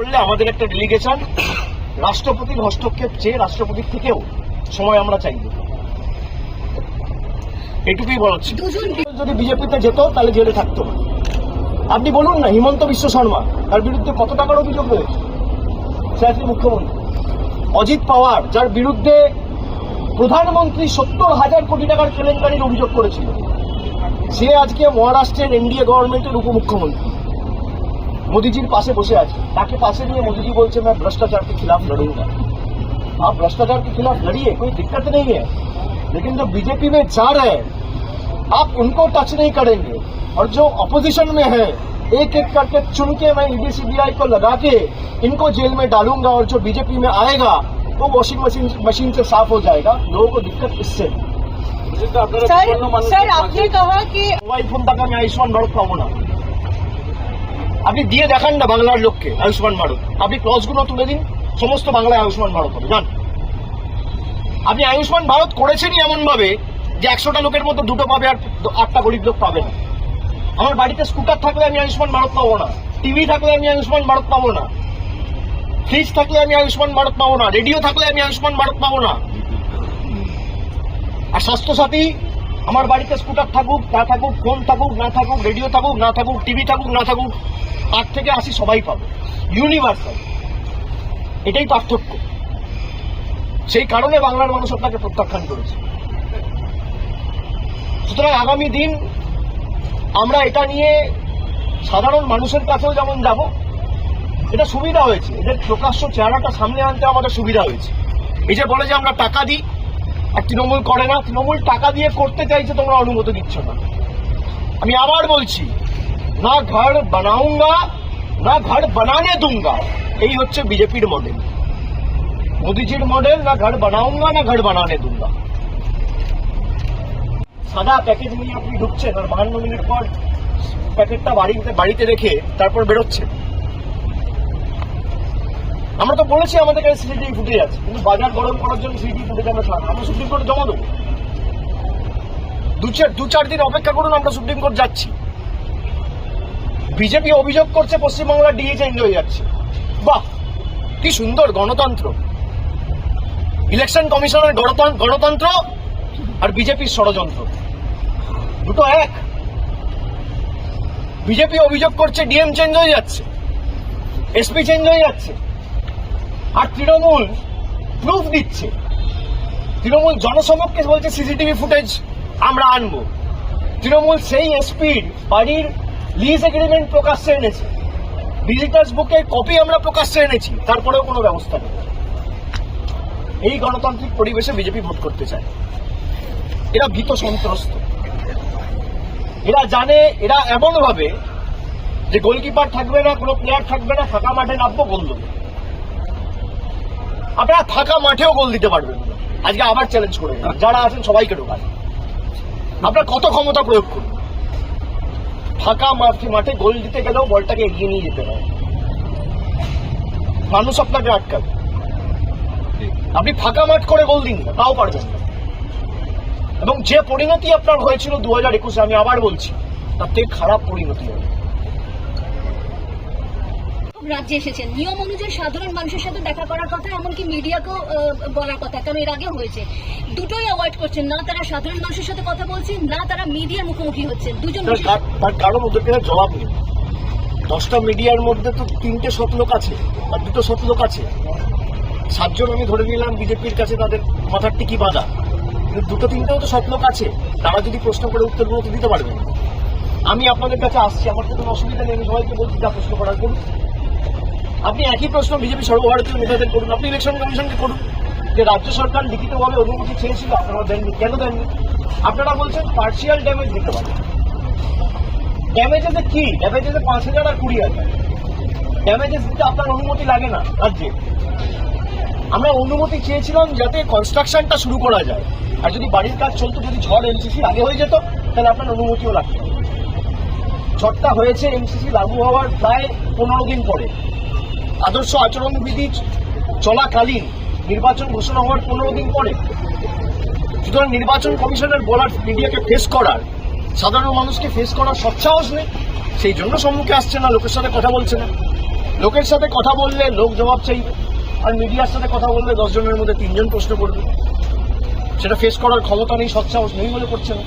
করলে আমাদের একটা ডেলিগেশন রাষ্ট্রপতির হস্তক্ষেপ চেয়ে রাষ্ট্রপতির থেকেও সময় আমরা চাইব এটুকুই বলাচ্ছি যদি বিজেপিতে যেত তাহলে জেলে থাকতো। না আপনি বলুন না হিমন্ত বিশ্ব শর্মা তার বিরুদ্ধে কত টাকার অভিযোগ রয়েছে? সে আজকে মুখ্যমন্ত্রী। অজিত পাওয়ার যার বিরুদ্ধে প্রধানমন্ত্রী সত্তর হাজার কোটি টাকার কেলেঙ্কারির অভিযোগ করেছিল। সে আজকে মহারাষ্ট্রের এনডিএ গভর্নমেন্টের উপমুখ্যমন্ত্রী। मोदी जी पास बसे आज। पास पासे मोदी जी बोलते मैं भ्रष्टाचार के खिलाफ लड़ूँगा। आप भ्रष्टाचार के खिलाफ लड़िए कोई दिक्कत नहीं है। लेकिन जो बीजेपी में जा रहे हैं आप उनको टच नहीं करेंगे। और जो अपोजिशन में है एक एक करके चुन के मैं ईडी सीबीआई को लगा के इनको जेल में डालूँगा और जो बीजेपी में आएगा वो वॉशिंग मशीन मशीन से साफ़ हो जाएगा। लोगों को दिक्कत इससे सर, सर आपने कहा कि मोबाइल फ़ोन तक मैं आयुष्मान बड़क हूँ ना। আপনি দিয়ে দেখান না বাংলার লোককে, আয়ুষ্মান ভারত। আপনি ক্লসগুলো তুলে দিন, সমস্ত বাংলায় আয়ুষ্মান ভারত হবে জান আপনি আয়ুষ্মান ভারত করেছেনই এমন ভাবে যে একশোটা লোকের মধ্যে দুটো পাবে আর আটটা গরিব লোক পাবে না। আমার বাড়িতে স্কুটার থাকলে আমি আয়ুষ্মান ভারত পাবো না। টিভি থাকলে আমি আয়ুষ্মান ভারত পাবো না। ফ্রিজ থাকলে আমি আয়ুষ্মান ভারত পাবো না। রেডিও থাকলে আমি আয়ুষ্মান ভারত পাবো না। আর স্বাস্থ্যসাথী আমার বাড়িতে স্কুটার থাকুক না থাকুক ফোন থাকুক, না থাকুক রেডিও থাকুক, না থাকুক টিভি থাকুক, না থাকুক আট থেকে আশি সবাই পাবে। ইউনিভার্সাল এটাই পার্থক্য। সেই কারণে বাংলার মানুষ আপনাকে প্রত্যাখ্যান করেছে। সুতরাং আগামী দিন আমরা এটা নিয়ে সাধারণ মানুষের কাছেও যেমন যাব, এটা সুবিধা হয়েছে। এদের প্রকাশ্য চেহারাটা সামনে আনতে আমাদের সুবিধা হয়েছে। এই যে বলে যে আমরা টাকা দিই তৃণমূল করে না, তৃণমূল টাকা দিয়ে করতে চাইছে, তোমরা অনুমতি দিচ্ছ না। আমি আবার বলছি, না ঘর বানাউঙ্গা, না ঘর বানানে দুঙ্গা, এই হচ্ছে বিজেপির মডেল মোদিজির মডেল না ঘর বানাউঙ্গা, না ঘর বানানে দুঙ্গা। সাদা প্যাকেট নিয়ে আপনি ঢুকছেন, আর বাহান্ন মিনিট পর প্যাকেটটা বাড়িতে বাড়িতে রেখে তারপর বেরোচ্ছেন। আমরা তো বলেছি আমাদের কাছে সিসিটিভি ফুটেজ আছে, কিন্তু বাজার গরম করার জন্য সিসিটিভি ফুটেজ আমরা ছাড় আমরা সুপ্রিম কোর্টে জমা দেবো। দু চার দু চার দিন অপেক্ষা করুন, আমরা সুপ্রিম কোর্ট যাচ্ছি। বিজেপি অভিযোগ করছে পশ্চিমবাংলার ডিএ চেঞ্জ হয়ে যাচ্ছে। বাহ, কি সুন্দর গণতন্ত্র। ইলেকশন কমিশনের গণতন্ত্র আর বিজেপির ষড়যন্ত্র। দুটো এক। বিজেপি অভিযোগ করছে ডিএম চেঞ্জ হয়ে যাচ্ছে এসপি চেঞ্জ হয়ে যাচ্ছে। আর তৃণমূল প্রুফ দিচ্ছে। তৃণমূল জনসমক্ষে বলছে, সিসিটিভি ফুটেজ আমরা আনব। তৃণমূল সেই এসপির বাড়ির লিজ এগ্রিমেন্ট প্রকাশ্যে এনেছে। ভিজিটার্স বুকের কপি আমরা প্রকাশ্যে এনেছি, তারপরেও কোনো ব্যবস্থা নেই। এই গণতান্ত্রিক পরিবেশে বিজেপি ভোট করতে চায়। এরা ভীত সন্ত্রস্ত। এরা জানে, এরা এমন ভাবে যে গোলকিপার থাকবে না, কোনো প্লেয়ার থাকবে না, ফাঁকা মাঠে নামবো দেবো আপনারা ফাঁকা মাঠেও গোল দিতে পারবেন আজকে আবার চ্যালেঞ্জ করে যারা আছেন সবাইকে ঢোকান। আপনার কত ক্ষমতা প্রয়োগ করুন? ফাঁকা মাঠে মাঠে গোল দিতে গেলেও বলটাকে এগিয়ে নিয়ে যেতে হয়। মানুষ আপনাকে আটকাবে। আপনি ফাঁকা মাঠ করে গোল দিন না, তাও পারবেন না। এবং যে পরিণতি আপনার হয়েছিল দু হাজার একুশে, আমি আবার বলছি, তার থেকে খারাপ পরিণতি হবে। রাজ্যে এসেছেন। নিয়ম অনুযায়ী সাধারণ মানুষের সাথে দেখা করার কথা এমনকি মিডিয়াকেও বলার কথা কারণ এর আগে হয়েছে। দুটোই অ্যাভয়েড করছেন। না তারা সাধারণ মানুষের সাথে কথা বলছেন না তারা মিডিয়ার মুখোমুখি হচ্ছেন। দুজন তার কার- কারণ ওদেরকে জবাব নেই? দশটা মিডিয়ার মধ্যে তো তিনটে সতলোক আছে আর দুটো সতলোক আছে। সাতজন আমি ধরে নিলাম বিজেপির কাছে তাদের মাথার টিকি বাঁধা। কিন্তু দুটো তিনটেও তো সতলোক আছে। তারা যদি প্রশ্ন করে উত্তরগুলো তো দিতে পারবে না। আমি আপনাদের কাছে আসছি আমার তো কোনো অসুবিধা নেই আমি সবাইকে বলছি যা প্রশ্ন করার করুন। আপনি একই প্রশ্ন বিজেপি সর্বভারতীয় নেতাদের করুন। আপনি ইলেকশন কমিশনকে করুন। যে রাজ্য সরকার লিখিতভাবে অনুমতি চেয়েছিল, আপনারা দেননি। কেন দেননি? আপনারা বলছেন পার্সিয়াল ড্যামেজ দিতে পারেন পারে ড্যামেজেসে কি? ড্যামেজেসে পাঁচ হাজার আর কুড়ি হাজার। ড্যামেজেস দিতে আপনার অনুমতি লাগে না রাজ্যে। আমরা অনুমতি চেয়েছিলাম যাতে কনস্ট্রাকশনটা শুরু করা যায়। আর যদি বাড়ির কাজ চলতো, যদি ঝড় এমসিসি আগে হয়ে যেত, তাহলে আপনার অনুমতিও লাগতো। ঝড়টা হয়েছে এমসিসি লাগু হওয়ার প্রায় পনেরো দিন পরে। আদর্শ আচরণবিধি চলাকালীন নির্বাচন ঘোষণা হওয়ার পনেরো দিন পরে। সুতরাং নির্বাচন কমিশনের বলার মিডিয়াকে ফেস করার, সাধারণ মানুষকে ফেস করার সৎসাহস নেই। সেই জন্য সম্মুখে আসছে না, লোকের সাথে কথা বলছে না। লোকের সাথে কথা বললে লোক জবাব চাইবে, আর মিডিয়ার সাথে কথা বললে দশ জনের মধ্যে তিনজন প্রশ্ন করবে। সেটা ফেস করার ক্ষমতা নেই সৎসাহস নেই বলে করছে না।